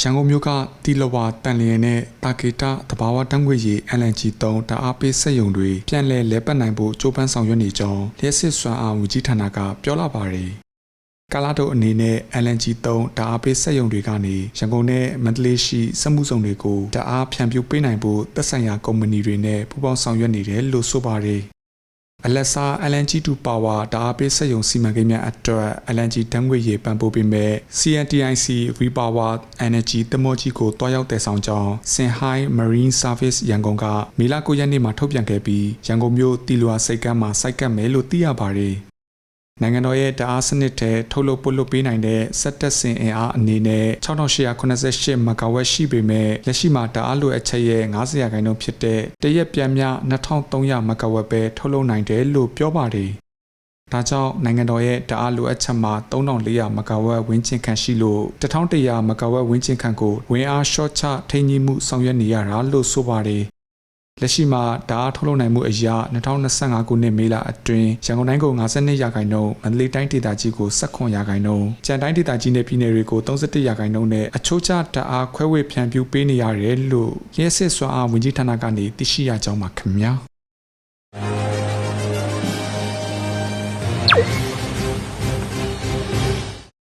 ရန်ကုန်မြို့ကတီလဝါတန်လျင်နဲ့တာကေတာတဘာဝတန်းခွေရီ LNG 3တအားပေးစက်ယုံတွေပြန်လည်လဲပတ်နိုင်ဖို့ကြိုးပမ်းဆောင်ရွက်နေကြောင်းလျှက်စစ်စွမ်းအားဝန်ကြီးဌာနကပြောလာပါတယ်။ကာလာတို့အနေနဲ့ LNG 3တအားပေးစက်ယုံတွေကနေရန်ကုန်နဲ့မန္တလေးရှိစက်မှုဆောင်တွေကိုတအားဖြန့်ဖြူးပေးနိုင်ဖို့သက်ဆိုင်ရာကုမ္ပဏီတွေနဲ့ပူးပေါင်းဆောင်ရွက်နေတယ်လို့ဆိုပါတယ်။ အလက်စာ LNG2 Power ဓာတ်အားပေးစက်ရုံစီမံကိန်းများအတွက် LNG ဓာတ်ငွေ့ရေပံ့ပိုးပေးမဲ့ CNTIC Repower Energy တမောကြီးကိုတွားရောက်တည်ဆောင်ကြောင်း Sinhai Marine Service ရန်ကုန်ကမေလ9ရက်နေ့မှာထုတ်ပြန်ခဲ့ပြီးရန်ကုန်မြို့တီလွာစိတ်ကမ်းမှာစိုက်ကပ်မယ်လို့သိရပါတယ်။ နိုင်ငံတော်ရဲ့ဓာတ်အားစနစ်ထဲထုတ်လုပ်ပို့လွှတ်ပေးနိုင်တဲ့စက်တက်စင်အင်အားအနေနဲ့6888မဂါဝက်ရှိပေမဲ့လက်ရှိမှာဓာတ်အားလိုအပ်ချက်ရဲ့90ရာခိုင်နှုန်းဖြစ်တဲ့တရက်ပြန်မြ2300မဂါဝက်ပဲထုတ်လုပ်နိုင်တယ်လို့ပြောပါတယ်။ဒါကြောင့်နိုင်ငံတော်ရဲ့ဓာတ်အားလိုအပ်ချက်မှာ3400မဂါဝက်ဝန်းကျင်ခန့်ရှိလို့1100မဂါဝက်ဝန်းကျင်ခန့်ကိုဝင်အားရှော့ချထိန်းကြီးမှုဆောင်ရွက်နေရတာလို့ဆိုပါတယ်။ လက်ရှိမှာဓာတ်အားထုတ်လုပ်နိုင်မှုအရာ2025ခုနှစ်မေလအတွင်းရန်ကုန်တိုင်းကို52ရာခိုင်နှုန်းမန္တလေးတိုင်းဒေသကြီးကို19ရာခိုင်နှုန်းကြံတိုင်းဒေသကြီးနဲ့ပြည်နယ်တွေကို31ရာခိုင်နှုန်းနဲ့အချို့ကျဓာတ်အားခွဲဝေဖြန့်ဖြူးပေးနေရတယ်လို့ရဲစစ်စွမ်းအားဝန်ကြီးဌာနကနေသိရှိရကြောင်းပါခင်ဗျာ